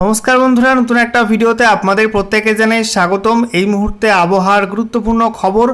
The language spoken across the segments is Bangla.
নমস্কার বন্ধুরা, নতুন একটা ভিডিওতে আপনাদের প্রত্যেকে জানাই স্বাগতম। এই মুহূর্তে আবহাওয়ার গুরুত্বপূর্ণ খবর,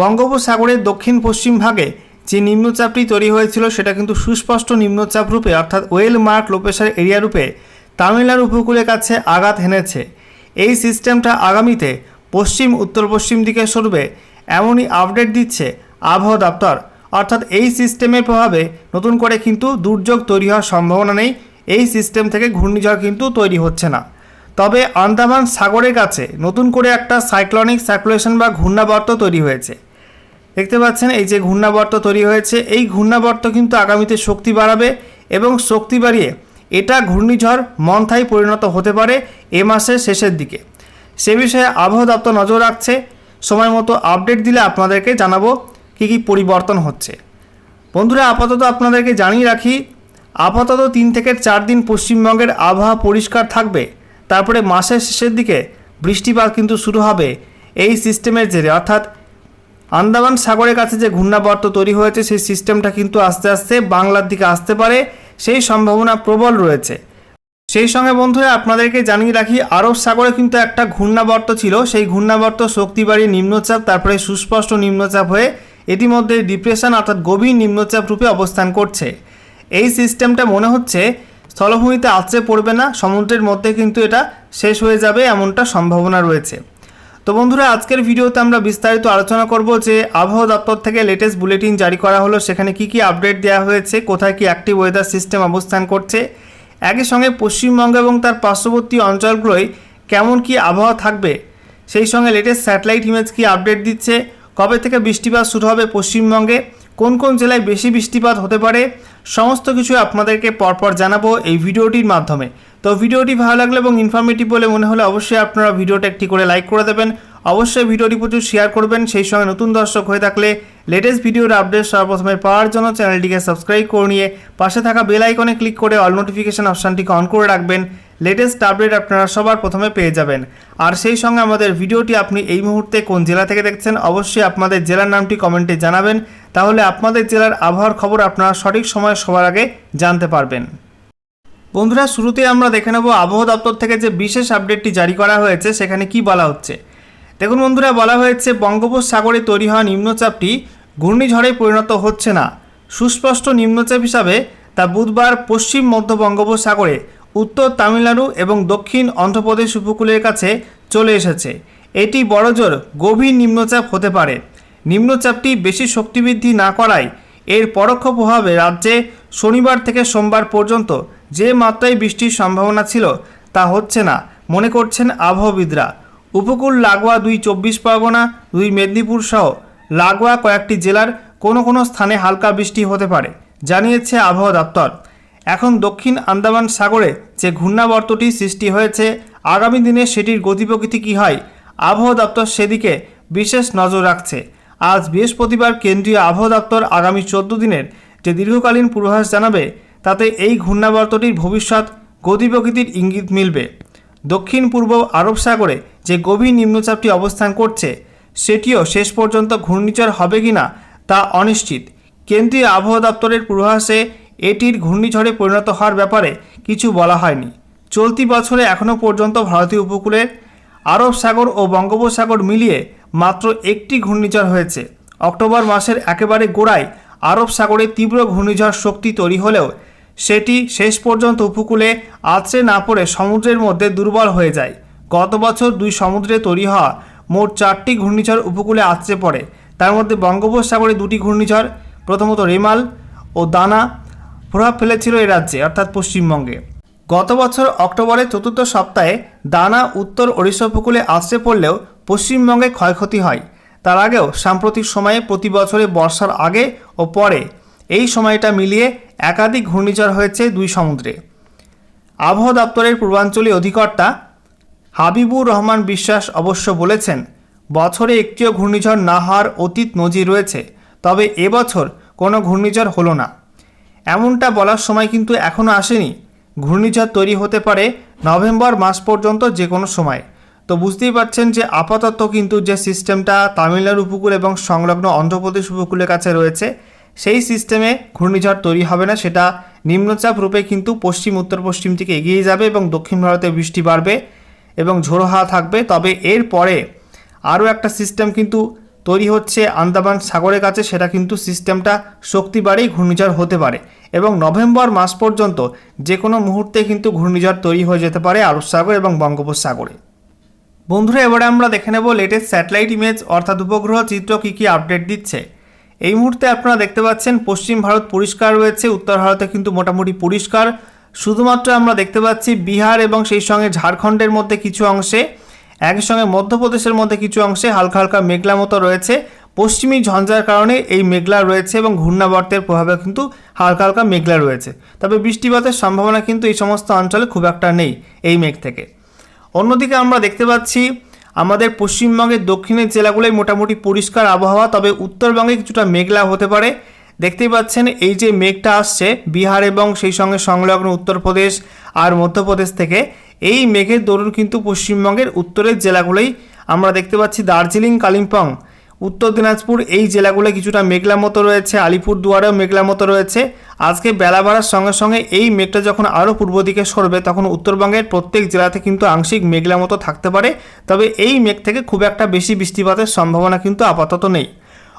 বঙ্গোপসাগরের দক্ষিণ পশ্চিম ভাগে যে নিম্নচাপটি তৈরি হয়েছিল, সেটা কিন্তু সুস্পষ্ট নিম্নচাপ রূপে, অর্থাৎ ওয়েল মার্ক লোপেশার এরিয়া রূপে তামিলনাড়ু উপকূলের কাছে আঘাত হেনেছে। এই সিস্টেমটা আগামীতে পশ্চিম উত্তর পশ্চিম দিকে সরবে, এমনই আপডেট দিচ্ছে আবহাওয়া দপ্তর। অর্থাৎ এই সিস্টেমের প্রভাবে নতুন করে কিন্তু দুর্যোগ তৈরি হওয়ার সম্ভাবনা নেই। এই সিস্টেম থেকে ঘূর্ণিঝড় কিন্তু তৈরি হচ্ছে না। তবে আন্দামান সাগরের কাছে নতুন করে একটা সাইক্লনিক সার্কুলেশন বা ঘূর্ণাবর্ত তৈরি হয়েছে। দেখতে পাচ্ছেন, এই যে ঘূর্ণাবর্ত তৈরি হয়েছে, এই ঘূর্ণাবর্ত কিন্তু আগামীতে শক্তি বাড়াবে এবং শক্তি বাড়িয়ে এটা ঘূর্ণিঝড় মন্থায় পরিণত হতে পারে এ মাসের শেষের দিকে। সে বিষয়ে আবহাওয়া দপ্তর নজর রাখছে। সময় মতো আপডেট দিলে আপনাদেরকে জানাব কী কী পরিবর্তন হচ্ছে। বন্ধুরা, আপাতত আপনাদেরকে জানিয়ে রাখি আপাতত তিন থেকে চার দিন পশ্চিমবঙ্গের আবহাওয়া পরিষ্কার থাকবে। তারপরে মাসের শেষের দিকে বৃষ্টিপাত কিন্তু শুরু হবে এই সিস্টেমের জেরে। অর্থাৎ আন্দামান সাগরের কাছে যে ঘূর্ণাবর্ত তৈরি হয়েছে, সেই সিস্টেমটা কিন্তু আস্তে আস্তে বাংলার দিকে আসতে পারে, সেই সম্ভাবনা প্রবল রয়েছে। সেই সঙ্গে বন্ধুরা, আপনাদেরকে জানিয়ে রাখি, আরব সাগরে কিন্তু একটা ঘূর্ণাবর্ত ছিল। সেই ঘূর্ণাবর্ত শক্তি বাড়িয়ে নিম্নচাপ, তারপরে সুস্পষ্ট নিম্নচাপ হয়ে ইতিমধ্যে ডিপ্রেশন, অর্থাৎ গভীর নিম্নচাপ রূপে অবস্থান করছে। এই সিস্টেমটা মনে হচ্ছে স্থলভূমিতে আছড়ে পড়বে না, সমুদ্রের মধ্যে কিন্তু এটা শেষ হয়ে যাবে এমনটা সম্ভাবনা রয়েছে। তো বন্ধুরা, আজকের ভিডিওতে আমরা বিস্তারিত আলোচনা করব যে আবহাওয়া দপ্তর থেকে লেটেস্ট বুলেটিন জারি করা হলো, সেখানে কি কি আপডেট দেওয়া হয়েছে, কোথায় কি অ্যাক্টিভ ওয়েদার সিস্টেম অবস্থান করছে। একই সঙ্গে পশ্চিমবঙ্গ এবং তার পার্শ্ববর্তী অঞ্চলগুলোয় কেমন কি আবহাওয়া থাকবে, সেই সঙ্গে লেটেস্ট স্যাটেলাইট ইমেজ কি আপডেট দিচ্ছে, কবে থেকে বৃষ্টিপাত শুরু হবে পশ্চিমবঙ্গে কোন কোন জেলায় বেশি বৃষ্টিপাত হতে পারে, সমস্ত কিছু আপনাদেরকে পরপর জানাব এই ভিডিওটির মাধ্যমে। তো ভিডিওটি ভালো লাগলে এবং ইনফরমেটিভ বলে মনে হলে অবশ্যই আপনারা ভিডিওটা একটি করে লাইক করে দেবেন। অবশ্যই ভিডিওটি প্রচুর শেয়ার করবেন। সেই সঙ্গে নতুন দর্শক হয়ে থাকলে লেটেস্ট ভিডিওর আপডেট সর্বপ্রথমে পাওয়ার জন্য চ্যানেলটিকে সাবস্ক্রাইব করে নিয়ে পাশে থাকা বেল আইকনে ক্লিক করে অল নোটিফিকেশান অপশানটিকে অন করে রাখবেন। লেটেস্ট আপডেট আপনারা সবার প্রথমে পেয়ে যাবেন। আর সেই সঙ্গে আমাদের ভিডিওটি আপনি এই মুহূর্তে কোন জেলা থেকে দেখছেন, অবশ্যই আপনাদের জেলার নামটি কমেন্টে জানাবেন। তাহলে আপনাদের জেলার আবহাওয়ার খবর আপনারা সঠিক সময়ে সবার আগে জানতে পারবেন। বন্ধুরা শুরুতে আমরা দেখে নেব আবহাওয়া দপ্তর থেকে যে বিশেষ আপডেটটি জারি করা হয়েছে, সেখানে কি বলা হচ্ছে। দেখুন বন্ধুরা, বলা হয়েছে বঙ্গোপসাগরে তৈরি হওয়া নিম্নচাপটি ঘূর্ণিঝড়ে পরিণত হচ্ছে না। সুস্পষ্ট নিম্নচাপ হিসাবে তা বুধবার পশ্চিম মধ্য বঙ্গোপসাগরে, উত্তর তামিলনাড়ু এবং দক্ষিণ অন্ধ্রপ্রদেশ উপকূলের কাছে চলে এসেছে। এটি বড়জোর গভীর নিম্নচাপ হতে পারে। নিম্নচাপটি বেশি শক্তিবৃদ্ধি না করায় এর পরোক্ষ প্রভাবে রাজ্যে শনিবার থেকে সোমবার পর্যন্ত যে মাত্রায় বৃষ্টির সম্ভাবনা ছিল তা হচ্ছে না, মনে করছেন আবহাওয়াবিদরা উপকূল লাগোয়া দুই চব্বিশ পরগনা, দুই মেদিনীপুর সহ লাগোয়া কয়েকটি জেলার কোনো কোনো স্থানে হালকা বৃষ্টি হতে পারে, জানিয়েছে আবহাওয়া দপ্তর। এখন দক্ষিণ আন্দামান সাগরে যে ঘূর্ণাবর্তটি সৃষ্টি হয়েছে, আগামী দিনে সেটির গতিপ্রকৃতি কী হয়, আবহাওয়া দপ্তর সেদিকে বিশেষ নজর রাখছে। আজ বৃহস্পতিবার কেন্দ্রীয় আবহাওয়া দপ্তর আগামী চোদ্দ দিনের যে দীর্ঘকালীন পূর্বাভাস জানাবে, তাতে এই ঘূর্ণাবর্তটির ভবিষ্যৎ গতি প্রকৃতির ইঙ্গিত মিলবে। দক্ষিণ পূর্ব আরব সাগরে যে গভীর নিম্নচাপটি অবস্থান করছে, সেটিও শেষ পর্যন্ত ঘূর্ণিঝড় হবে কিনা তা অনিশ্চিত। কেন্দ্রীয় আবহাওয়া দপ্তরের পূর্বাভাসে এটির ঘূর্ণিঝড়ে পরিণত হওয়ার ব্যাপারে কিছু বলা হয়নি। চলতি বছরে এখনও পর্যন্ত ভারতীয় উপকূলে আরব সাগর ও বঙ্গোপসাগর মিলিয়ে মাত্র একটি ঘূর্ণিঝড় হয়েছে। অক্টোবর মাসের একেবারে গোড়ায় আরব সাগরে তীব্র ঘূর্ণিঝড় শক্তি তৈরি হলেও সেটি শেষ পর্যন্ত উপকূলে আছড়ে না পড়ে সমুদ্রের মধ্যে দুর্বল হয়ে যায়। গত বছর দুই সমুদ্রে তৈরি হওয়া মোট চারটি ঘূর্ণিঝড় উপকূলে আছড়ে পড়ে। তার মধ্যে বঙ্গোপসাগরে দুটি ঘূর্ণিঝড়, প্রথমত রেমাল ও দানা প্রভাব ফেলেছিল এ রাজ্যে, অর্থাৎ পশ্চিমবঙ্গে। গত বছর অক্টোবরের চতুর্থ সপ্তাহে দানা উত্তর ওড়িশা উপকূলে আছড়ে পড়লেও পশ্চিমবঙ্গে ক্ষয়ক্ষতি হয়। তার আগেও সাম্প্রতিক সময়ে প্রতি বছরে বর্ষার আগে ও পরে এই সময়টা মিলিয়ে একাধিক ঘূর্ণিঝড় হয়েছে দুই সমুদ্রে। আবহাওয়া দপ্তরের পূর্বাঞ্চলীয় অধিকর্তা হাবিবুর রহমান বিশ্বাস অবশ্য বলেছেন, বছরে একটিও ঘূর্ণিঝড় না হওয়ার অতীত নজির রয়েছে, তবে এবছর কোনো ঘূর্ণিঝড় হলো না। এমনটা বলার সময় কিন্তু এখনও আসেনি। ঘূর্ণিঝড় তৈরি হতে পারে নভেম্বর মাস পর্যন্ত যে কোনো সময়। তো বুঝতেই পারছেন যে আপাতত কিন্তু যে সিস্টেমটা তামিলনাড়ু উপকূল এবং সংলগ্ন অন্ধ্রপ্রদেশ উপকূলের কাছে রয়েছে, সেই সিস্টেমে ঘূর্ণিঝড় তৈরি হবে না, সেটা নিম্নচাপ রূপে কিন্তু পশ্চিম, উত্তর পশ্চিম দিকে এগিয়ে যাবে এবং দক্ষিণ ভারতে বৃষ্টি বাড়বে এবং ঝোড়ো হাওয়া থাকবে। তবে এর পরে আরও একটা সিস্টেম কিন্তু তৈরি হচ্ছে আন্দামান সাগরের কাছে, সেটা কিন্তু সিস্টেমটা শক্তি বাড়েই ঘূর্ণিঝড় হতে পারে এবং নভেম্বর মাস পর্যন্ত যে কোনো মুহূর্তে কিন্তু ঘূর্ণিঝড় তৈরি হয়ে যেতে পারে আরব সাগর এবং বঙ্গোপসাগরে। বন্ধুরা, এবারে আমরা দেখে নেব লেটেস্ট স্যাটেলাইট ইমেজ অর্থাৎ উপগ্রহ চিত্র কী কী আপডেট দিচ্ছে। এই মুহূর্তে আপনারা দেখতে পাচ্ছেন পশ্চিম ভারত পরিষ্কার রয়েছে, উত্তর ভারতে কিন্তু মোটামুটি পরিষ্কার। শুধুমাত্র আমরা দেখতে পাচ্ছি বিহার এবং সেই সঙ্গে ঝাড়খণ্ডের মধ্যে কিছু অংশে একই সঙ্গে মধ্যপ্রদেশের মধ্যে কিছু অংশে হালকা হালকা মেঘলা মতো রয়েছে। পশ্চিমী ঝঞ্ঝার কারণে এই মেঘলা রয়েছে এবং ঘূর্ণাবর্তের প্রভাবে কিন্তু হালকা হালকা মেঘলা রয়েছে। তবে বৃষ্টিপাতের সম্ভাবনা কিন্তু এই সমস্ত অঞ্চলে খুব একটা নেই এই মেঘ থেকে। অন্যদিকে আমরা দেখতে পাচ্ছি, আমাদের পশ্চিমবঙ্গের দক্ষিণের জেলাগুলোয় মোটামুটি পরিষ্কার আবহাওয়া, তবে উত্তরবঙ্গে কিছুটা মেঘলা হতে পারে। দেখতেই পাচ্ছেন, এই যে মেঘটা আসছে, বিহার এবং সেই সঙ্গে সংলগ্ন উত্তরপ্রদেশ আর মধ্যপ্রদেশ থেকে এই মেঘের দরুন কিন্তু পশ্চিমবঙ্গের উত্তরের জেলাগুলোই আমরা দেখতে পাচ্ছি দার্জিলিং, কালিম্পং। উত্তর দিনাজপুর এই জেলাগুলো কিছুটা মেঘলা মতো রয়েছে আলিপুর দুয়ারেও মেঘলা মতো রয়েছে। আজকে বেলা বাড়ার সঙ্গে সঙ্গে এই মেঘটা যখন আরও পূর্ব দিকে সরবে, তখন উত্তরবঙ্গের প্রত্যেক জেলাতে কিন্তু আংশিক মেঘলা মতো থাকতে পারে। তবে এই মেঘ থেকে খুব একটা বেশি বৃষ্টিপাতের সম্ভাবনা কিন্তু আপাতত নেই।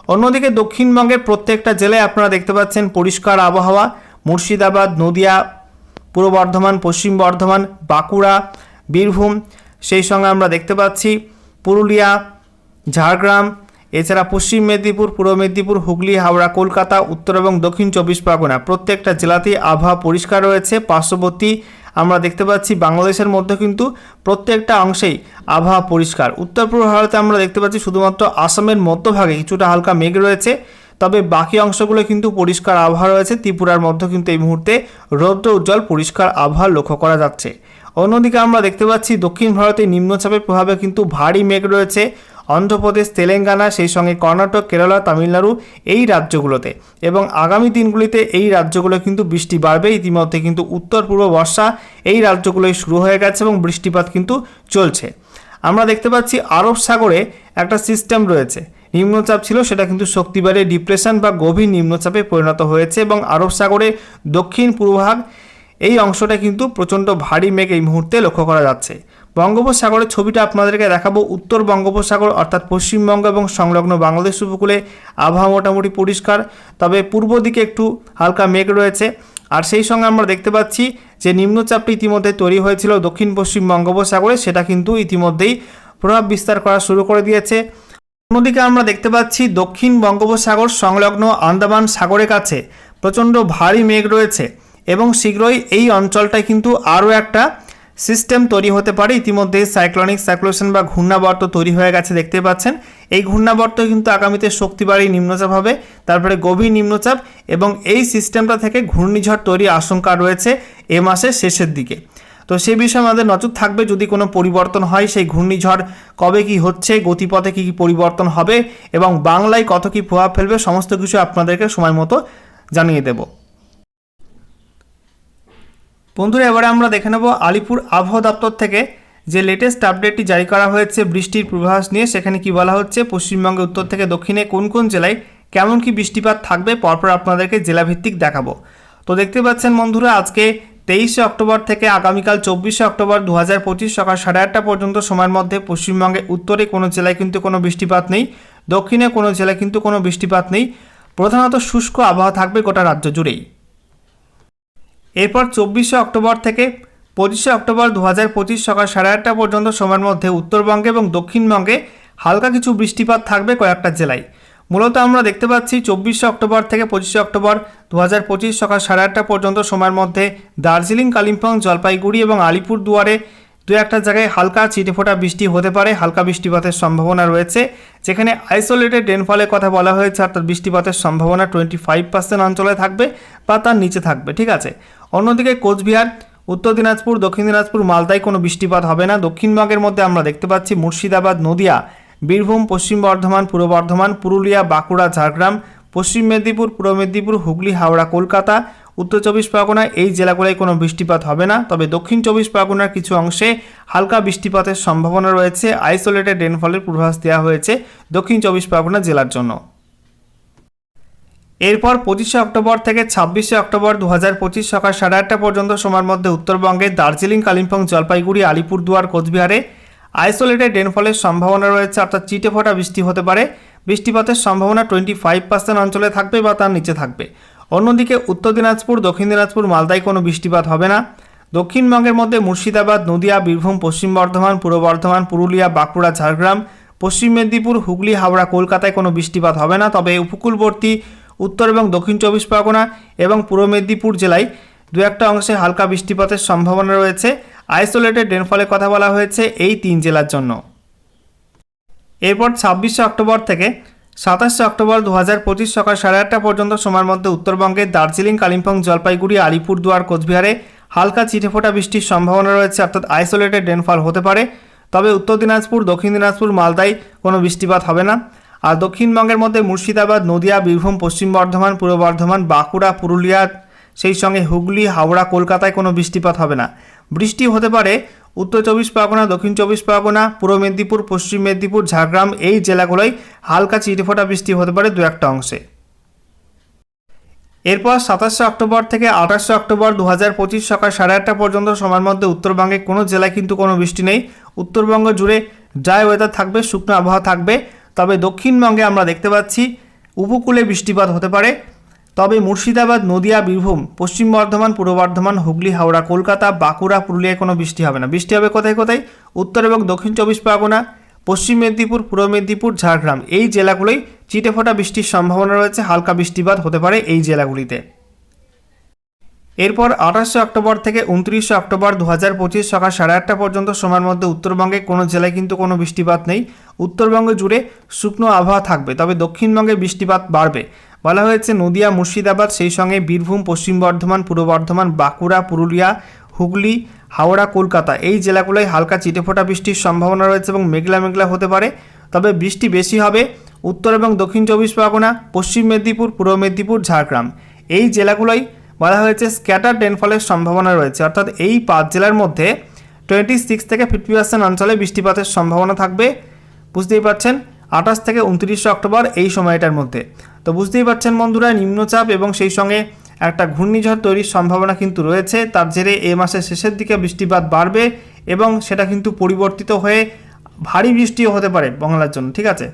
অন্যদিকে দক্ষিণবঙ্গের প্রত্যেকটা জেলায় আপনারা দেখতে পাচ্ছেন পরিষ্কার আবহাওয়া। মুর্শিদাবাদ, নদিয়া পূর্ব বর্ধমান, পশ্চিম বর্ধমান, বাঁকুড়া, বীরভূম, সেই সঙ্গে আমরা দেখতে পাচ্ছি পুরুলিয়া, ঝাড়গ্রাম, এছাড়া পশ্চিম মেদিনীপুর, পূর্ব মেদিনীপুর, হুগলি, হাওড়া, কলকাতা, উত্তর এবং দক্ষিণ চব্বিশ পরগনা। প্রত্যেকটা জেলাতেই আবহাওয়া পরিষ্কার রয়েছে, পার্শ্ববর্তী আমরা দেখতে পাচ্ছি বাংলাদেশের মধ্যে কিন্তু প্রত্যেকটা অংশেই আবহাওয়া পরিষ্কার। উত্তর পূর্ব ভারতে আমরা দেখতে পাচ্ছি শুধুমাত্র আসামের মধ্যভাগে কিছুটা হালকা মেঘ রয়েছে। তবে বাকি অংশগুলো কিন্তু পরিষ্কার আবহাওয়া রয়েছে। ত্রিপুরার মধ্যে কিন্তু এই মুহূর্তে রৌদ্র উজ্জ্বল, পরিষ্কার আবহাওয়া লক্ষ্য করা যাচ্ছে। অন্যদিকে আমরা দেখতে পাচ্ছি, দক্ষিণ ভারতে নিম্নচাপের প্রভাবে কিন্তু ভারী মেঘ রয়েছে। অন্ধ্রপ্রদেশ, তেলেঙ্গানা, সেই সঙ্গে কর্ণাটক, কেরালা, তামিলনাড়ু এই রাজ্যগুলোতে। এবং আগামী দিনগুলিতে এই রাজ্যগুলো কিন্তু বৃষ্টি বাড়বে। ইতিমধ্যে কিন্তু উত্তর পূর্ব বর্ষা এই রাজ্যগুলোই শুরু হয়ে গেছে এবং বৃষ্টিপাত কিন্তু চলছে। আমরা দেখতে পাচ্ছি, আরব সাগরে একটা সিস্টেম রয়েছে। নিম্নচাপ ছিল, সেটা কিন্তু শক্তিবারে ডিপ্রেশন বা গভীর নিম্নচাপে পরিণত হয়েছে এবং আরব সাগরে দক্ষিণ পূর্বভাগ এই অংশটা কিন্তু প্রচণ্ড ভারী মেঘ এই মুহূর্তে লক্ষ্য করা যাচ্ছে। বঙ্গোপসাগরের ছবিটা আপনাদেরকে দেখাবো। উত্তর বঙ্গোপসাগর, অর্থাৎ পশ্চিমবঙ্গ এবং সংলগ্ন বাংলাদেশ উপকূলে আবহাওয়া মোটামুটি পরিষ্কার, তবে পূর্ব দিকে একটু হালকা মেঘ রয়েছে। আর সেই সঙ্গে আমরা দেখতে পাচ্ছি যে নিম্নচাপটি ইতিমধ্যে তৈরি হয়েছিল দক্ষিণ পশ্চিম বঙ্গোপসাগরে, সেটা কিন্তু ইতিমধ্যেই প্রভাব বিস্তার করা শুরু করে দিয়েছে। অন্যদিকে আমরা দেখতে পাচ্ছি দক্ষিণ বঙ্গোপসাগর সংলগ্ন আন্দামান সাগরের কাছে প্রচণ্ড ভারী মেঘ রয়েছে এবং শীঘ্রই এই অঞ্চলটায় কিন্তু আরও একটা সিস্টেম তৈরি হতে পারে। ইতিমধ্যে সাইক্লনিক সার্কুলেশন বা ঘূর্ণাবর্ত তৈরি হয়ে গেছে দেখতে পাচ্ছেন। এই ঘূর্ণাবর্ত কিন্তু আগামীতে শক্তি বাড়ি নিম্নচাপ হবে, তারপরে গভীর নিম্নচাপ এবং এই সিস্টেমটা থেকে ঘূর্ণিঝড় তৈরির আশঙ্কা রয়েছে এ মাসের শেষের দিকে। তো সেই বিষয়ে আমাদের নজর থাকবে যদি কোনো পরিবর্তন হয় সেই ঘূর্ণিঝড় কবে কি হচ্ছে, গতিপথে কী কী পরিবর্তন হবে এবং বাংলায় কত কী প্রভাব ফেলবে সমস্ত কিছু আপনাদেরকে সময় মতো জানিয়ে দেবো। বন্ধুরা, এবারে আমরা দেখে নেব আলিপুর আবহাওয়া দপ্তর থেকে যে লেটেস্ট আপডেটটি জারি করা হয়েছে বৃষ্টির পূর্বাভাস নিয়ে, সেখানে কি বলা হচ্ছে, পশ্চিমবঙ্গের উত্তর থেকে দক্ষিণে কোন কোন জেলায় কেমন কি বৃষ্টিপাত থাকবে, পরপর আপনাদেরকে জেলাভিত্তিক দেখাবো। তো দেখতে পাচ্ছেন বন্ধুরা, আজকে তেইশে অক্টোবর থেকে আগামীকাল চব্বিশে অক্টোবর দু হাজার পঁচিশ সকাল সাড়ে আটটা পর্যন্ত সময়ের মধ্যে পশ্চিমবঙ্গের উত্তরে কোনো জেলায় কিন্তু কোনো বৃষ্টিপাত নেই, দক্ষিণে কোনো জেলায় কিন্তু কোনো বৃষ্টিপাত নেই। প্রধানত শুষ্ক আবহাওয়া থাকবে গোটা রাজ্য জুড়েই। এরপর চব্বিশে অক্টোবর থেকে পঁচিশে অক্টোবর দু হাজার পঁচিশ সকাল সাড়ে আটটা পর্যন্ত সময়ের মধ্যে উত্তরবঙ্গে এবং দক্ষিণবঙ্গে হালকা কিছু বৃষ্টিপাত থাকবে কয়েকটা জেলায়। মূলত আমরা দেখতে পাচ্ছি চব্বিশে অক্টোবর থেকে পঁচিশে অক্টোবর দু হাজার পঁচিশ সকাল সাড়ে আটটা পর্যন্ত সময়ের মধ্যে দার্জিলিং, কালিম্পং, জলপাইগুড়ি এবং আলিপুর দুয়ারে দু একটা জায়গায় হালকা চিটেফোঁটা বৃষ্টি হতে পারে, হালকা বৃষ্টিপাতের সম্ভাবনা রয়েছে, যেখানে আইসোলেটেড রেনফলের কথা বলা হয়েছে, অর্থাৎ বৃষ্টিপাতের সম্ভাবনা টোয়েন্টি ফাইভ পার্সেন্ট অঞ্চলে থাকবে বা তার নিচে থাকবে, ঠিক আছে? অন্যদিকে কোচবিহার, উত্তর দিনাজপুর, দক্ষিণ দিনাজপুর, মালদায় কোনো বৃষ্টিপাত হবে না, দক্ষিণবঙ্গের মধ্যে আমরা দেখতে পাচ্ছি মুর্শিদাবাদ, নদিয়া বীরভূম, পশ্চিম বর্ধমান, পূর্ব বর্ধমান, পুরুলিয়া, বাঁকুড়া, ঝাড়গ্রাম, পশ্চিম মেদিনীপুর, পূর্ব মেদিনীপুর, হুগলি, হাওড়া, কলকাতা। উত্তর চব্বিশ পরগনা, এই জেলাগুলোয় কোনো বৃষ্টিপাত হবে না। তবে দক্ষিণ চব্বিশ পরগনার কিছু অংশে হালকা বৃষ্টিপাতের সম্ভাবনা রয়েছে। আইসোলেটেড রেনফলের পূর্বাভাস দেওয়া হয়েছে দক্ষিণ চব্বিশ পরগনা জেলার জন্য। এরপর পঁচিশে অক্টোবর থেকে ছাব্বিশে অক্টোবর দু হাজার পঁচিশ সকাল সাড়ে আটটা পর্যন্ত, সময়ের মধ্যে উত্তরবঙ্গের দার্জিলিং, কালিম্পং, জলপাইগুড়ি, আলিপুরদুয়ার, কোচবিহারে আইসোলেটেড রেনফলের সম্ভাবনা রয়েছে, অর্থাৎ চিটে ফোটা বৃষ্টি হতে পারে। বৃষ্টিপাতের সম্ভাবনা টোয়েন্টি ফাইভ পার্সেন্ট অঞ্চলে থাকবে বা তার নিচে থাকবে। অন্যদিকে উত্তর দিনাজপুর, দক্ষিণ দিনাজপুর, মালদায় কোনো বৃষ্টিপাত হবে না। দক্ষিণবঙ্গের মধ্যে মুর্শিদাবাদ, নদিয়া, বীরভূম, পশ্চিম বর্ধমান, পূর্ব বর্ধমান, পুরুলিয়া, বাঁকুড়া, ঝাড়গ্রাম, পশ্চিম মেদিনীপুর, হুগলি, হাওড়া, কলকাতায় কোনো বৃষ্টিপাত হবে না। তবে উপকূলবর্তী উত্তর এবং দক্ষিণ চব্বিশ পরগনা এবং পূর্ব মেদিনীপুর জেলায় দু একটা অংশে হালকা বৃষ্টিপাতের সম্ভাবনা রয়েছে। আইসোলেটেড রেনফলের কথা বলা হয়েছে এই তিন জেলার জন্য। এরপর ছাব্বিশে অক্টোবর থেকে সাতাশে অক্টোবর দু হাজার পঁচিশ সকাল সাড়ে আটটা পর্যন্ত সময়ের মধ্যে উত্তরবঙ্গের দার্জিলিং, কালিম্পং, জলপাইগুড়ি, আলিপুরদুয়ার, কোচবিহারে হালকা চিটেফোঁটা বৃষ্টির সম্ভাবনা রয়েছে, অর্থাৎ আইসোলেটেড রেনফল হতে পারে। তবে উত্তর দিনাজপুর, দক্ষিণ দিনাজপুর, মালদায় কোনো বৃষ্টিপাত হবে না। আর দক্ষিণবঙ্গের মধ্যে মুর্শিদাবাদ, নদিয়া, বীরভূম, পশ্চিম বর্ধমান, পূর্ব বর্ধমান, বাঁকুড়া, পুরুলিয়া, সেই সঙ্গে হুগলি, হাওড়া, কলকাতায় কোনো বৃষ্টিপাত হবে না। বৃষ্টি হতে পারে। উত্তর চব্বিশ পরগনা, দক্ষিণ চব্বিশ পরগনা, পূর্ব মেদিনীপুর, পশ্চিম মেদিনীপুর, ঝাড়গ্রাম এই জেলাগুলোয় হালকা চিটেফোঁটা বৃষ্টি হতে পারে দু একটা অংশে। এরপর সাতাশে অক্টোবর থেকে আঠাশে অক্টোবর দু হাজার পঁচিশ সকাল সাড়ে আটটা পর্যন্ত সময়ের মধ্যে উত্তরবঙ্গে কোনো জেলায় কিন্তু কোনো বৃষ্টি নেই। উত্তরবঙ্গ জুড়ে ড্রাই ওয়েদার থাকবে, শুকনো আবহাওয়া থাকবে। তবে দক্ষিণবঙ্গে আমরা দেখতে পাচ্ছি উপকূলে বৃষ্টিপাত হতে পারে। তবে মুর্শিদাবাদ, নদিয়া, বীরভূম, পশ্চিম বর্ধমান, পূর্ব বর্ধমান, হুগলি, হাওড়া, কলকাতা, বাঁকুড়া, পুরুলিয়ায় কোনো বৃষ্টি হবে না। বৃষ্টি হবে কোথায় কোথায়? উত্তর এবং দক্ষিণ চব্বিশ পরগনা, পশ্চিম মেদিনীপুর, পূর্ব মেদিনীপুর, ঝাড়গ্রাম। এই জেলাগুলোই চিটেফোঁটা বৃষ্টির সম্ভাবনা রয়েছে। হালকা বৃষ্টিপাত হতে পারে এই জেলাগুলিতে। এরপর আঠাশে অক্টোবর থেকে উনত্রিশে অক্টোবর দু হাজার পঁচিশ সকাল সাড়ে আটটা পর্যন্ত সময়ের মধ্যে উত্তরবঙ্গে কোনো জেলায় কিন্তু কোনো বৃষ্টিপাত নেই। উত্তরবঙ্গ জুড়ে শুকনো আবহাওয়া থাকবে, তবে দক্ষিণবঙ্গে বৃষ্টিপাত বাড়বে। বলা হয়েছে, নদিয়া, মুর্শিদাবাদ, সেই সঙ্গে বীরভূম, পশ্চিম বর্ধমান, পূর্ব বর্ধমান, বাঁকুড়া, পুরুলিয়া, হুগলি, হাওড়া, কলকাতা এই জেলাগুলোয় হালকা চিটেফোঁটা বৃষ্টির সম্ভাবনা রয়েছে এবং মেঘলা মেঘলা হতে পারে। তবে বৃষ্টি বেশি হবে উত্তর এবং দক্ষিণ চব্বিশ পরগনা, পশ্চিম মেদিনীপুর, পূর্ব মেদিনীপুর, ঝাড়গ্রাম। এই জেলাগুলোয় বলা হয়েছে স্ক্যাটার রেনফলের সম্ভাবনা রয়েছে। অর্থাৎ এই পাঁচ জেলার মধ্যে টোয়েন্টি সিক্স থেকে ফিফটি পার্সেন্ট অঞ্চলে বৃষ্টিপাতের সম্ভাবনা থাকবে। বুঝতেই পারছেন, আঠাশ থেকে উনত্রিশে অক্টোবর এই সময়টার মধ্যে। তো বুঝতেই পারছেন বন্ধুরা, নিম্নচাপ এবং সেই সঙ্গে একটা ঘূর্ণিঝড় তৈরির সম্ভাবনা কিন্তু রয়েছে। তার জেরে এ মাসের শেষের দিকে বৃষ্টিপাত বাড়বে এবং সেটা কিন্তু পরিবর্তিত হয়ে ভারী বৃষ্টিও হতে পারে বাংলার জন্য, ঠিক আছে?